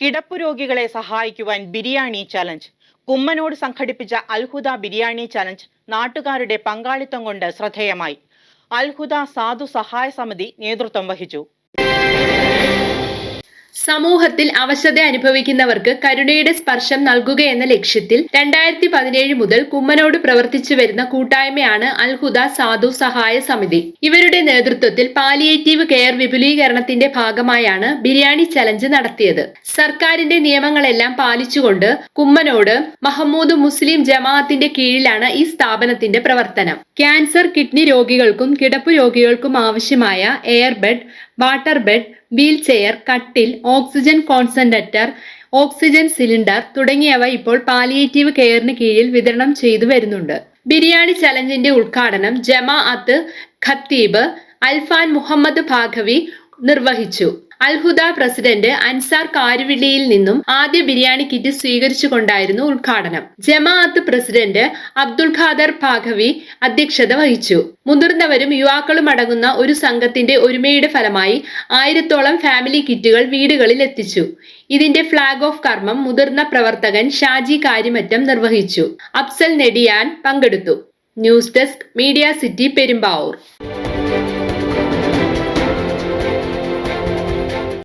കിടപ്പു രോഗികളെ സഹായിക്കുവാൻ ബിരിയാണി ചലഞ്ച്. കുമ്മനോട് സംഘടിപ്പിച്ച അൽഹുദ ബിരിയാണി ചലഞ്ച് നാട്ടുകാരുടെ പങ്കാളിത്തം കൊണ്ട് ശ്രദ്ധേയമായി. അൽഹുദ സാധു സഹായ സമിതി നേതൃത്വം വഹിച്ചു. സമൂഹത്തിൽ അവശത അനുഭവിക്കുന്നവർക്ക് കരുണയുടെ സ്പർശം നൽകുക എന്ന ലക്ഷ്യത്തിൽ രണ്ടായിരത്തി പതിനേഴ് മുതൽ കുമ്മനോട് പ്രവർത്തിച്ചു വരുന്ന കൂട്ടായ്മയാണ് അൽഹുദ സാധു സഹായ സമിതി. ഇവരുടെ നേതൃത്വത്തിൽ പാലിയേറ്റീവ് കെയർ വിപുലീകരണത്തിന്റെ ഭാഗമായാണ് ബിരിയാണി ചലഞ്ച് നടത്തിയത്. സർക്കാരിന്റെ നിയമങ്ങളെല്ലാം പാലിച്ചുകൊണ്ട് കുമ്മനോട് മഹമ്മൂദ് മുസ്ലിം ജമാഅത്തിന്റെ കീഴിലാണ് ഈ സ്ഥാപനത്തിന്റെ പ്രവർത്തനം. ക്യാൻസർ കിഡ്നി രോഗികൾക്കും കിടപ്പ് രോഗികൾക്കും ആവശ്യമായ air bed water bed wheelchair കട്ടിൽ ഓക്സിജൻ കോൺസെൻട്രേറ്റർ ഓക്സിജൻ സിലിണ്ടർ തുടങ്ങിയവ ഇപ്പോൾ പാലിയേറ്റീവ് കെയറിന് കീഴിൽ വിതരണം ചെയ്തു വരുന്നുണ്ട്. ബിരിയാണി ചലഞ്ചിന്റെ ഉദ്ഘാടനം ജമാഅത്ത് ഖത്തീബ് അൽഫാൻ മുഹമ്മദ് ഭാഗവി നിർവഹിച്ചു. അൽഹുദ പ്രസിഡന്റ് അൻസാർ കാരുവിള്ളിയിൽ നിന്നും ആദ്യ ബിരിയാണി കിറ്റ് സ്വീകരിച്ചുകൊണ്ടായിരുന്നു ഉദ്ഘാടനം. ജമാഅത്ത് പ്രസിഡന്റ് അബ്ദുൽ ഖാദർ ഭാഗവി അധ്യക്ഷത വഹിച്ചു. മുതിർന്നവരും യുവാക്കളും അടങ്ങുന്ന ഒരു സംഘത്തിന്റെ ഒരുമയുടെ ഫലമായി ആയിരത്തോളം ഫാമിലി കിറ്റുകൾ വീടുകളിൽ എത്തിച്ചു. ഇതിന്റെ ഫ്ളാഗ് ഓഫ് കർമ്മം മുതിർന്ന പ്രവർത്തകൻ ഷാജി കാര്യമറ്റം നിർവഹിച്ചു. അഫ്സൽ നെടിയാൻ പങ്കെടുത്തു. News desk media city Perumbavoor.